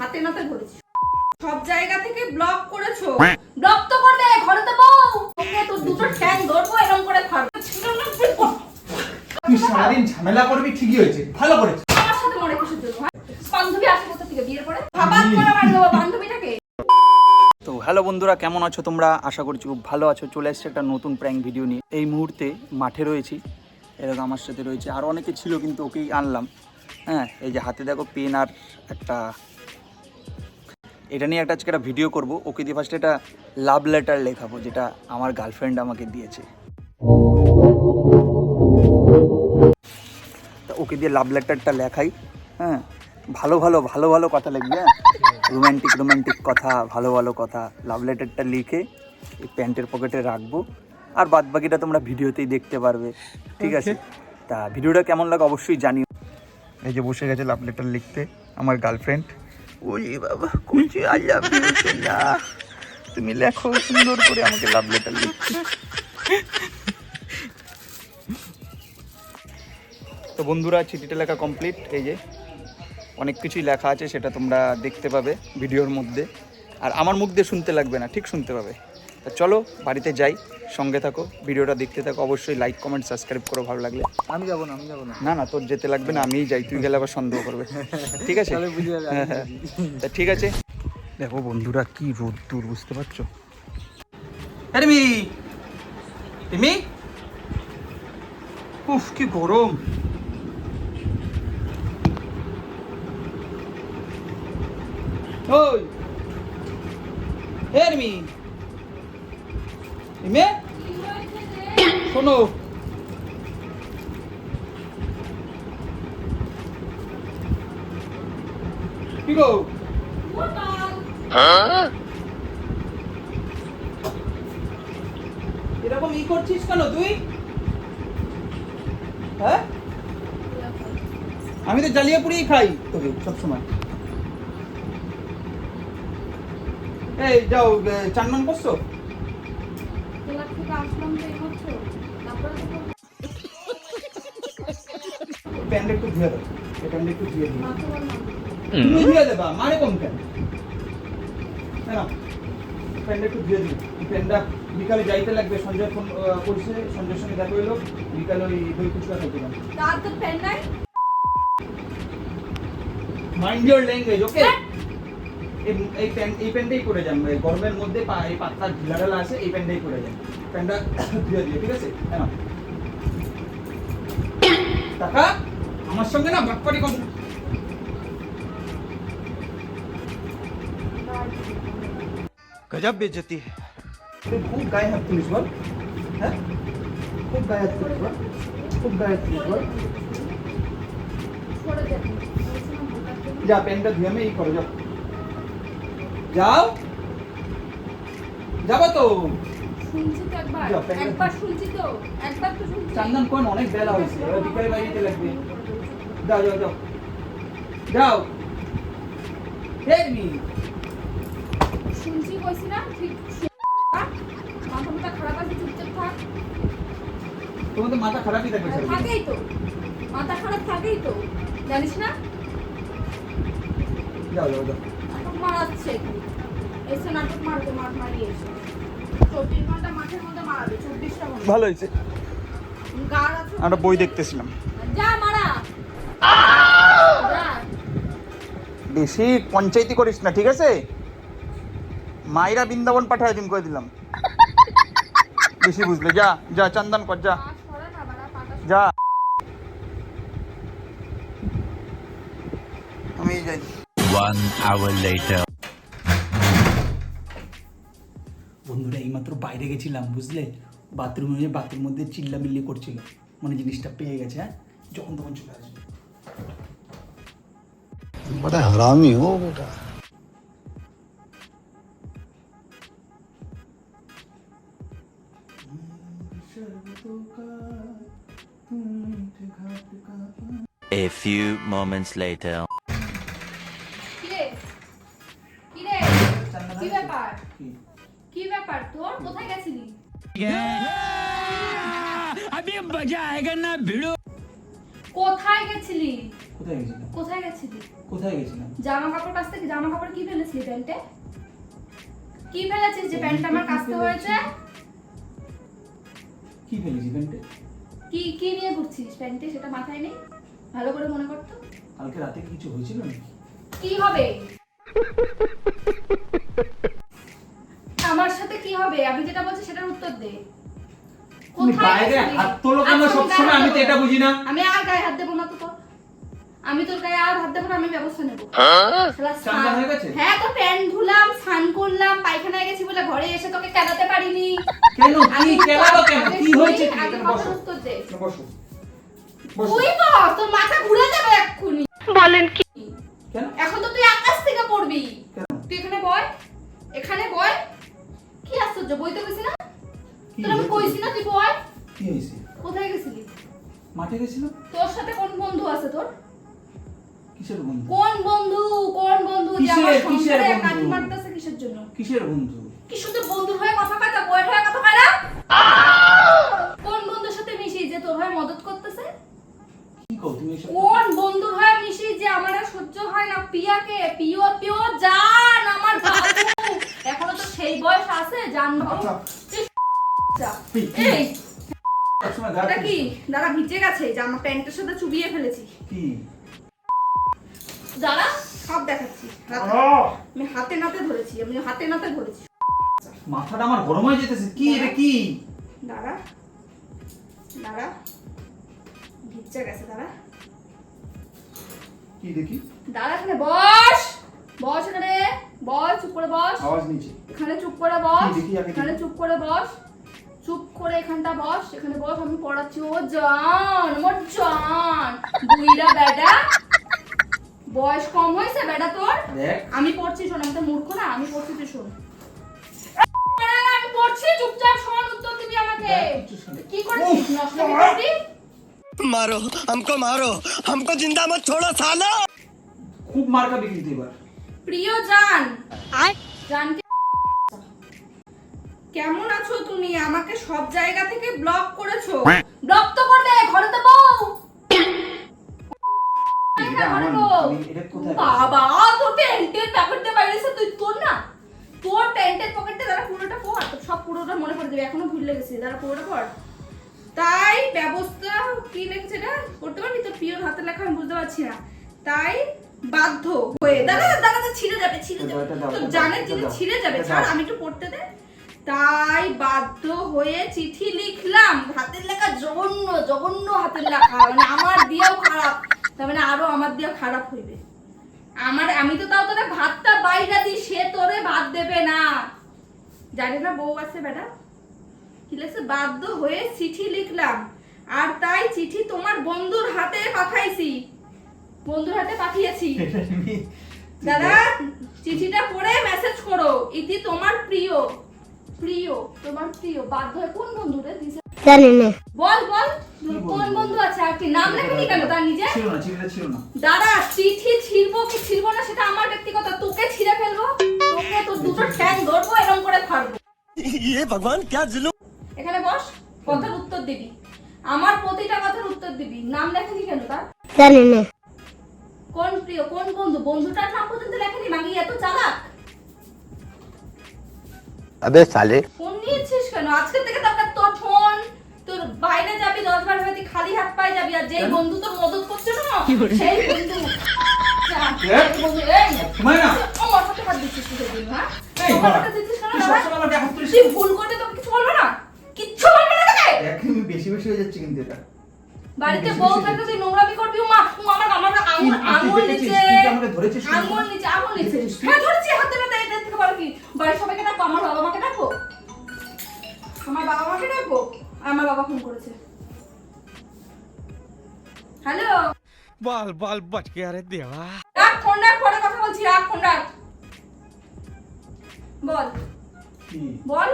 হাতে নাতে ধরেছি। সব জায়গা থেকে ব্লক করেছ। ব্লক তো করবে ঘরে তো বউ। ওকে তো দুটো ঠ্যাং ধরবো এরকম করে ফাড়বো। তুই সারাদিন ঝামেলা করবি ঠিকই হয়েছে। ভালো করেছে। আমার সাথে মরে কিসের জন্য? বান্ধবী আসে কোথা থেকে বিয়ের পরে? ভাবাত করে বাড়ি দেবো বান্ধবীটাকে। তো হ্যালো বন্ধুরা কেমন আছো তোমরা? আশা করছি খুব ভালো আছো। চলে এসছে একটা নতুন প্র্যাঙ্ক ভিডিও নিয়ে। এই মুহূর্তে মাঠে রয়েছি। এরকম আমার সাথে রয়েছে। আর অনেকে ছিল কিন্তু ওকেই আনলাম। হ্যাঁ এই যে হাতে দেখো পেন আর একটা এটা নিয়ে একটা আজকে একটা ভিডিও করব। ওকে দিয়ে ফার্স্টে একটা লাভ লেটার লেখাবো যেটা আমার গার্লফ্রেন্ড আমাকে দিয়েছে। তা ওকে দিয়ে লাভ লেটারটা লেখাই হ্যাঁ? ভালো ভালো ভালো ভালো কথা লিখবে হ্যাঁ? রোম্যান্টিক রোম্যান্টিক কথা ভালো ভালো কথা। লাভ লেটারটা লিখে এই প্যান্টের পকেটে রাখব। আর বাদ বাকিটা তোমরা ভিডিওতেই দেখতে পারবে। ঠিক আছে? তা ভিডিওটা কেমন লাগে অবশ্যই জানিও। এই যে বসে গেছে লাভ লেটার লিখতে আমার গার্লফ্রেন্ড ওই বাবা আই লাভ না, তুমি লেখো, সুন্দর করে আমাকে লাভ লেটার লিখতে। তো বন্ধুরা, চিঠিটা লেখা কমপ্লিট এই যে অনেক কিছুই লেখা আছে, সেটা তোমরা দেখতে পাবে ভিডিওর মধ্যে। আর আমার মুখ দিয়ে শুনতে লাগবে না, ঠিক শুনতে পাবে। তা চলো বাড়িতে যাই সঙ্গে থাকো ভিডিওটা দেখতে থাকো অবশ্যই লাইক কমেন্ট সাবস্ক্রাইব করো ভালো লাগলে। আমি যাব না আমি যাব না। না না তোর যেতে লাগবে না আমিই যাই তুই গেলে আবার সন্দেহ করবে। ঠিক আছে। তা ঠিক আছে। দেখো বন্ধুরা কি রোদ দূর বুঝতে পারছ? রিমি রিমি উফ কি গরম। ওই। রিমি রিমি শোনো কি গো এরকম ই করছিস কেন তুই? হ্যাঁ? আমি তো জ্বালিয়ে পুড়িয়ে খাই তোকে সবসময়। এই যাও চান করছ? একটু ধুয়ে এই একটু ধুয়ে তুমি ধুয়ে দেবা মানে কম কেন? না প্যান্ট একটু ধুয়ে দিও। এই বিকালে যাইতে লাগবে সঞ্জয় ফোন করছে সঞ্জয়ের সঙ্গে দেখা হইল। বিকালে ওই দই ফুচকা খেতে যাব। তার তো প্যান নাই। মাইন্ড ইওর ল্যাঙ্গুয়েজ ওকে এই প্যান্ট এই প্যান্টটাই পরে যান। গরমের মধ্যে পা- এই পাতলা ঢিলা ঢালা আছে এই প্যান্টটাই পরে যান। প্যান্টটা ধুয়ে দিও ঠিক আছে হ্যাঁ না টাকা আমার সঙ্গে না বাটপাটি কম গজব বেজতি তুই খুব গায়ে হাত তুলিস বল হ্যাঁ খুব গায়ে হাত তুলিস বল খুব গায়ে হাত তুলিস বল সরে যাবে বলছিলাম বোকার জন্য। যা প্যান্টটা ধুয়ে আমি এই শুনছি তো একবার। একবার শুনছি তো একবার তো শুনছি। চান্দন কোন অনেক বেলা হয়েছে। এবার বিকালে যেতে লাগবে। যাও যাও যাও। যাও। শুনছি কইছি না ঠিক মাথা মাথা খারাপ আছে চুপচাপ থাক। তোমার তো মাথা খারাপই থাকবে থাকেই তো। মাথা খারাপ থাকেই তো। জানিস না? যাও যাও যাও। মারাচ্ছে। এসে নাটক মারবে মাঠ মারিয়ে চব্বিশ ঘণ্টা মাঠের মধ্যে মারাবে চব্বিশটা ঘণ্টা। ভালো হয়েছে। আমরা বই দেখতেছিলাম। যা মারা। যা বেশি পঞ্চায়েতি করিস না ঠিক আছে? মায়েরা বৃন্দাবন পাঠায় দিন করে দিলাম। বেশি বুঝলে যা যা চন্দন কর যা। যা। আমি যাই। One hour later. বন্ধুরা এইমাত্র বাইরে গেছিলাম বুঝলে বাথরুমে বাথরুম মধ্যে চিল্লামিল্লি করছিল মানে জিনিসটা পেয়ে গেছে হ্যাঁ যখন তখন চলে আসবে बड़ा हरामी हो बेटा A few moments later. কিরে কিরে কি ব্যাপার কি ব্যাপার তোর? কোথায় গেছিলি? কোথায় গেছিলি? কোথায় গেছিলাম কোথায় গেছিলি? কোথায় গেছিলাম জামা কাপড় কাছ থেকে জামা কাপড় কি ফেলেছিলি প্যান্টে? কি ফেলেছিস যে প্যান্টটা আমার কাছতে হয়েছে? কি ফেলেছি প্যান্টে? কি কি নিয়ে ঘুরছিস প্যান্টে? সেটা মাথায় নেই? ভালো করে মনে করতো কালকে রাতে কি কিছু হয়েছিল নাকি? কি হবে? হবে আমি যেটা বলছি সেটার উত্তর দে। তুমি বাইরে হাত তোলো কেন? আচ্ছা, সবসময় আমি তো এটা বুঝি না। আমি আর গায়ে হাত দেবো না তো তোর। আমি তোর গায়ে আর হাত দেবো না আমি ব্যবস্থা নেব। হয়ে? গেছে? হ্যাঁ তো প্যান্ট ধুলাম স্নান করলাম পায়খানায় গেছি বলে ঘরে এসে তোকে কেলাতে পারিনি। কেন? কি আমি- কেলালো কেন? কি হয়েছে কি বসো। তুই তো তোর মাথা ঘুরে যাবে এক্ষুনি। কেন মাঠে গেছিলাম তোর সাথে কোন বন্ধু আছে তোর? কিসের বন্ধু? কোন বন্ধু? কোন বন্ধু? যে আমার সংসারে বন্ধু? কাটি মারতেছে কিসের জন্য? কিসের বন্ধু? কি শুধু বন্ধুর হয়ে কথা কয় তা? বয়ের হয়ে কথা কয় না? কোন বন্ধুর সাথে মিশি যে তোর হয়ে মদত করতেছে? কি কও তুমি কোন বন্ধুর হয়ে মিশি যে আমার সহ্য হয় না? পিয়াকে পিও পিও জান আমার বাবু। এখনও তো সেই বয়স আছে জান বাবু আচ্ছা। এই এটা কি? দাঁড়া ভিজে গেছে যে প্যান্টের সাথে চুবিয়ে ফেলেছি। কি? দাঁড়া সব দেখাচ্ছি। আমি হাতে নাতে ধরেছি আমি হাতে নাতে ধরেছি। মাথাটা আমার গরম হয়ে যেতেছে। কি রে কি? দাঁড়া দাঁড়া ভিজে গেছে দাঁড়া কি দেখি? দাঁড়া এখানে বস! বস এখানে। বস চুপ করে বস। আওয়াজ নিচে। এখানে চুপ করে বস। কি দেখি আগে দেখি। এখানে চুপ করে বস। চুপ করে এখানটা বস এখানে বস আমি পড়াচ্ছি ও জান আমার জান বুইরা বেডা বয়স কম হয়েছে বেডা তোর দেখ আমি পড়ছি শোন আমি তো মূর্খ না আমি পড়ছি তুই শোন আমি পড়ছি চুপচাপ শোন উত্তর দিবি আমাকে দেখ, কিছু শোনে। কি করছিস নষ্ট কি করবি मारो हमको मारो हमको जिंदा मत छोड़ो सालो খুব মার খাবি কিন্তু এবার প্রিয় জান জানকে কেমন আছো তুমি? আমাকে সব জায়গা থেকে ব্লক করেছ। ব্লক তো করবে ঘরে তো বউ। না, কোথায় বাবা তোর প্যান্টের প্যাকেটটা বাইরেছে তুই তোর না তোর প্যান্টের পকেটটা দাঁড়া পুরোটা পড় সব পুরোটা মনে পড়ে যাবে এখনও ভুল লেগেছে দাঁড়া পুরোটা পড় তাই ব্যবস্থা কি লিখছে এটা? করতে পারবি? তোর প্রিয় হাতে লেখা আমি বুঝতে পারছি না। তাই বাধ্য হয়ে দাঁড়া দাঁড়া ছিঁড়ে যাবে ছিঁড়ে যাবে। তোর জানের জিনিস ছিঁড়ে যাবে ছাড় আমি একটু পড়তে দে। তাই বাধ্য হয়ে চিঠি লিখলাম। হাতের লেখা জঘন্য জঘন্য হাতের লেখা। মানে আমার দিয়েও খারাপ। তার মানে আরও আমার দিয়েও খারাপ হইবে। আমার আমি তো তাও তোরে ভাতটা বাইরা দিই সে তোরে ভাত দেবে না। জানি না বউ আছে বেটা? কি লেখছে? বাধ্য হয়ে চিঠি লিখলাম। আর তাই চিঠি তোমার বন্ধুর হাতে পাঠাইছি। বন্ধুর হাতে পাঠিয়েছি। দাদা চিঠিটা পড়ে মেসেজ করো। ইতি তোমার প্রিয়। প্রিয় তোমার প্রিয় বাধ্য হয়ে কোন বন্ধু রে দিছে বল বল বলবো? কোন বন্ধু আছে আর কি নাম লেখেনি কেন তার নিজে ছিল না চিঠিটা ছিল না দাদা চিঠি ছিড়বো কি ছিড়বো না সেটা আমার ব্যক্তিগত তোকে ছিঁড়ে ফেলবো তোকে তোর দুটো ঠ্যাং ধরবো এরকম করে ফাড়বো ये भगवान क्या जुलूम এখানে বস কথার উত্তর দিবি আমার প্রতিটা কথার উত্তর দিবি নাম লেখেনি কেন তার কোন প্রিয় কোন বন্ধু বন্ধুটার নাম পর্যন্ত লেখেনি মাগি এত চালাক আবে সালে। ফোন নিয়েছিস কেন? আজকে থেকে তো আপনার তোর ফোন তোর বাইরে যাবি দশ বার হয়তো খালি হাত পায়ে যাবি আর যেই বন্ধু তোর মদত করছে না সেই বন্ধু। হ্যাঁ? হ্যাঁ? ভুল করতে তোকে কিছু বলবে না কিচ্ছু বলবে না বেশি বেশি হয়ে যাচ্ছে কিন্তু এটা। বাড়িতে বউ থাকতে তুই নোংরামি করবি মা আমার আমার আঙুল নিচে আঙুল নিচে আঙুল নিচে। হ্যাঁ ধরেছি হাত ধরে তাই থেকে বলো কি? বাড়ির সবাইকে ডাকবো আমার বাবা মাকে ডাকবো? আমার বাবা মাকে ডাকবো? আমার বাবা ফোন করেছে। হ্যালো? বল বল বাটকে আরে দেওয়া। রাখ ফোন রাখ পরে কথা বলছি রাখ ফোন রাখ। বল। বল।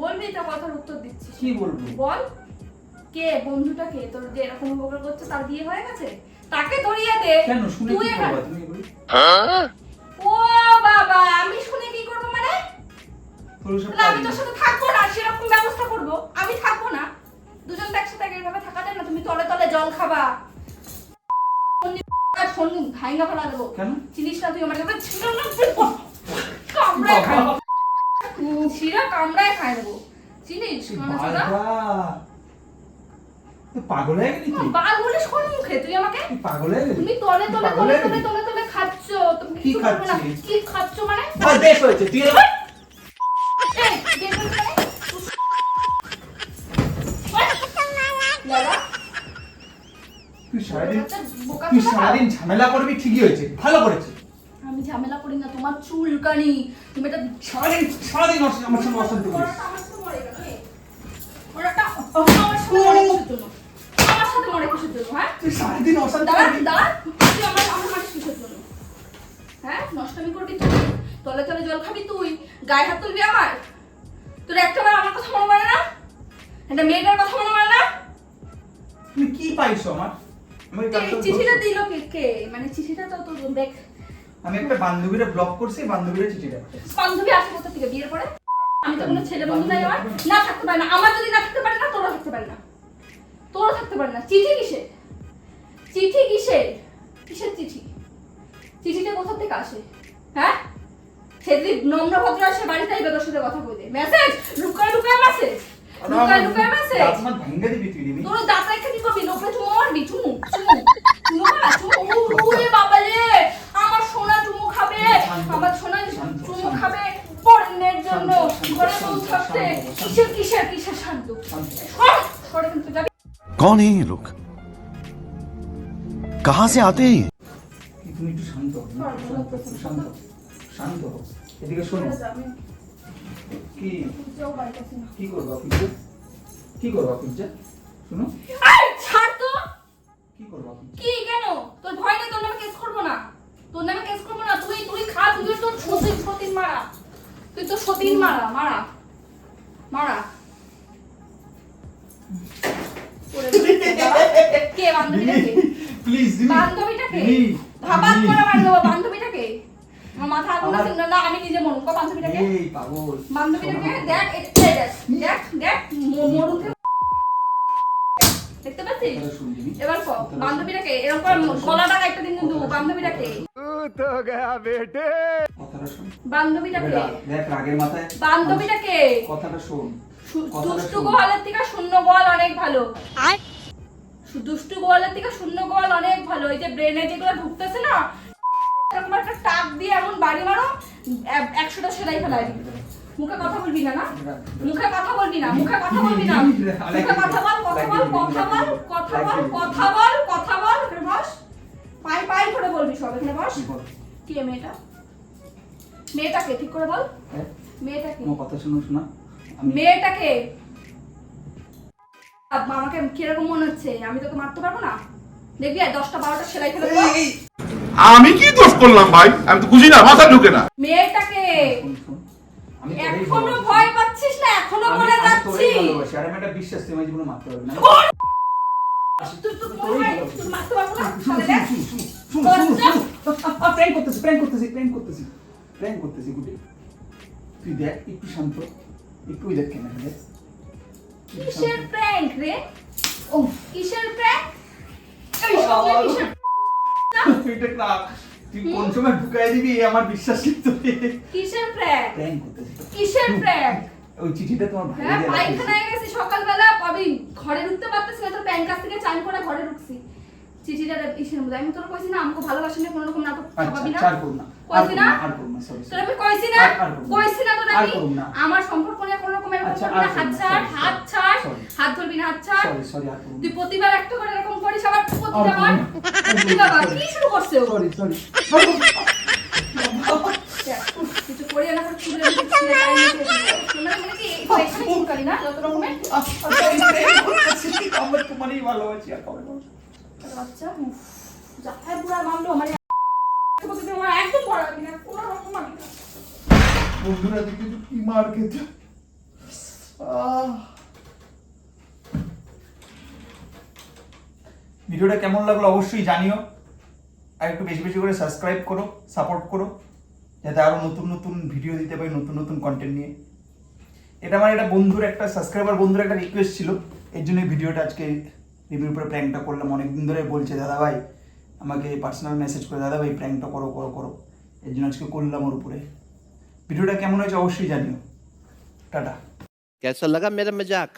বলবি তো কথার উত্তর দিচ্ছি কি বলব? বল। কে বন্ধুটা কে তোর যে এরকম উপকার করছে তার বিয়ে হয়ে গেছে? তাকে ধরিয়ে দে। কেন? শুনে তুই কি করবা তুমি এগুলো? ও বাবা আমি শুনে কি করব মানে? আমি তোর সাথে থাকব না সেরকম ব্যবস্থা করব। আমি থাকব না। দুজন তো একসাথে এইভাবে থাকা যায় না তুমি তলে তলে জল খাবা। ফোন ভাইঙ্গা ফেলা দেবো। কেন? চিনিস না তুই আমার কাছে? ছিল না কামড়ায় খাই দেবো। চিনিস? তুই পাগল হয়ে গেলি তুই? বাল বলিস কোন মুখে? তুই আমাকে? তুই পাগল হয়ে গেলি? তুমি তলে তলে তলে তলে তলে তলে খাচ্ছ। তুমি কি খাচ্ছিস? কি খাচ্ছ মানে? বেশ হয়েছে তুই তুই সারাদিন তুই সারাদিন ঝামেলা করবি ঠিকই হয়েছে ভালো করেছে। আমি ঝামেলা করি না তোমার চুলকানি। তুমি এটা সারাদিন সারাদিন আমার সঙ্গে অশান্তি করিস। ওরা। ওরাটা আমার সাথে কিসের জন্য? হ্যাঁ? তুই সারাদিন অশান্তি দাঁড়া, দাঁড়া। তুই আমার আমার মারিস কিসের জন্য? হ্যাঁ? নষ্টামি করবি তুই? তলে তলে জল খাবি তুই? গায়ে হাত তুলবি আমার? তোর একটাবার আমার কথা মনে পড়ে না? একটা মেয়েটার কথা মনে পড়ে না? তুমি কি পাইছো আমার একটা- চিঠিটা দিল কে কে মানে চিঠিটা তো দেখ আমি একটা বান্ধবীরে ব্লক করছি বান্ধবীরে বান্ধবী আসে কোথা থেকে বিয়ের পরে আমি তো কোনো ছেলে বন্ধু নাই আমার না থাকতে পারে না আমার যদি না থাকতে পারে না তোরা থাকতে পারে না তোরা থাকতে পারে না। চিঠি কিসের চিঠি কিসের কিসের চিঠি? চিঠিটা কোথা থেকে আসে? হ্যাঁ? সে যদি নম্র ভদ্র আসে বাড়িতে আইবে তোর সাথে কথা কইতে মেসেজ লুকায় লুকায় মেসেজ লুকায় লুকায় মেসেজ আমার ভাঙ্গা দিবি তুই দিবি তোর দাঁত রেখে কি করবি? লোকে চুমু মারবি? চুমু চুমু চুমু খা চুমু। ওরে বাবা রে! আমার সোনা চুমু খাবে। আমার সোনা চুমু খাবে পণ্যের জন্য। ঘরে বউ থাকতে কিসের কিসের কিসের শান্ত? कौन है ये लोग कहां से आते हैं ये? কি তুমি একটু শান্ত হও, একটু শান্ত হও, শান্ত হও। এদিকে শোনো যাবি কি যাও বাড়ি কাছে না কি করবো পিজ্জা কি করবো পিজ্জা শোনো এই ছাড় তো কি করবো পিজ্জা কি কেন তোর ভয় নেই তোর নামে কেস করবো না তোর নামে কেস করবো না তুই তুই খা তুই তোর সতীন সতীন মারা তুই তো সতীন মারা মারা মারা ওরে বাবা, কে বান্ধবীটা কে? প্লিজ বান্ধবীটাকে ভাবাত করে মার দেবো বান্ধবীটাকে আমার মাথা আগুন আছে। না না আমি নিজে মরুম বান্ধবীটাকে এই পাগল। বান্ধবীটাকে দেখ দেখ দেখ দেখ ম- দেখতে পাচ্ছিস? কথাটা এবার কো বান্ধবীটাকে এরকম গলাটা একটা দিন কিন্তু বান্ধবীটাকে কথাটা শোন। বান্ধবীটাকে দেখ, দেখ রাগের মাথায়। বান্ধবীটাকে কথাটা শোন। সু- কথাটা দুষ্টু। গোয়ালের থেকে শূন্য গোয়াল অনেক ভালো। দুষ্টু গোয়ালের থেকে শূন্য গোয়াল অনেক ভালো। এই যে ব্রেনে যেগুলো ঢুকতেছে না এরকম একটা টাক দিয়ে এমন বাড়ি মারো এক- একশোটা সেলাই ফেলাই মুখে কথা বলবি না না? মুখে কথা বলবি না মুখে কথা বলবি না। মুখে কথা বল কথা বল কথা বল কথা বল কথা বল কথা বল বস। পাই পাই করে বলবি সব এখানে বস। বল? কে মেয়েটা? মেয়েটাকে ঠিক করে বল। হ্যাঁ? মেয়েটাকে। কথা শোনো শোনা। মেয়েটাকে? আমাকে কীরকম মনে হচ্ছে? আমি তোকে মারতে পারব না? দেখবি আর দশটা বারোটা সেলাই ফেলে আমি কি দোষ করলাম ভাই? আমি তো বুঝি না মাথা ঢুকে না। মেয়েটাকে? এখনও ভয় পাচ্ছিস না? এখনও বলে আমি যাচ্ছি আর আমি একটা বিশ্বাস আমার জীবনে মারতে পারবি না। তুই মারতে পারব। প্র্যাঙ্ক করতেছি প্র্যাঙ্ক করতেছি প্র্যাঙ্ক করতেছি। প্র্যাঙ্ক করতেছি গুটি। তুই দেখ একটু শান্ত। একটু দেখ কিসের প্র্যাঙ্ক রে? ও কিসের প্র্যাঙ্ক এই সঙ্গে কিসের এটা না, তুই কোন সময় ঢুকাই দিবি আমার বিশ্বাস কিন্তু কিসের প্র্যাঙ্ক প্র্যাঙ্ক করতেছি। কিসের প্র্যাঙ্ক ওই চিঠিটা তোমার ভাই হ্যাঁ পায়খানায় গেছি সকালবেলা। আমি ঘরে ঢুকতে পারতেছি না প্যান কাছ থেকে চান করে ঘরে ঢুকছি। চিঠিটা ইসের মধ্যে। আমি তোর কইছি না আমাকে ভালোবাসি না কোনো রকম নাটক আচ্ছা না। কইছি না? আর করুন না সরি আমি কইছি না। কইছি না তোর আমি আমার সম্পর্ক নিয়ে কোনো রকম এরকম আচ্ছা, করবি না। হাত ছাড় হাত ছাড় হাত ধরবি না হাত ছাড়। সরি সরি আর করুন তুই প্রতিবার একটা করে এরকম করিস আবার প্রতিবার আর কি কি শুরু করছে ও? সরি সরি কিছু করিয়ে না করে নিয়ে দিবি। শোনা মানে কি এই তো এখানে না? যত রকমের? আমার তোমারই ভালোবাসি আর কবে? বাচ্চা পুরা মারলো আমার বন্ধুরা, দেখে কি মার খেতে। ভিডিওটা কেমন লাগল অবশ্যই জানিও। আর একটু বেশি বেশি করে সাবস্ক্রাইব করো সাপোর্ট করো, যাতে আরও নতুন নতুন ভিডিও দিতে পারি, নতুন নতুন কন্টেন্ট নিয়ে। এটা আমার একটা বন্ধুর একটা সাবস্ক্রাইবার বন্ধুর একটা রিকোয়েস্ট ছিল, এর জন্য ভিডিওটা আজকে রিভিউর উপরে প্র্যাঙ্কটা করলাম। অনেকদিন ধরে বলছে, দাদা ভাই, আমাকে পার্সোনাল মেসেজ করে, দাদা ভাই প্র্যাঙ্কটা করো করো করো। এর জন্য আজকে করলাম ওর উপরে। ভিডিওটা কেমন হয়েছে অবশ্যই জানিও। টাটা। কেসা লাগা মেরা মজাক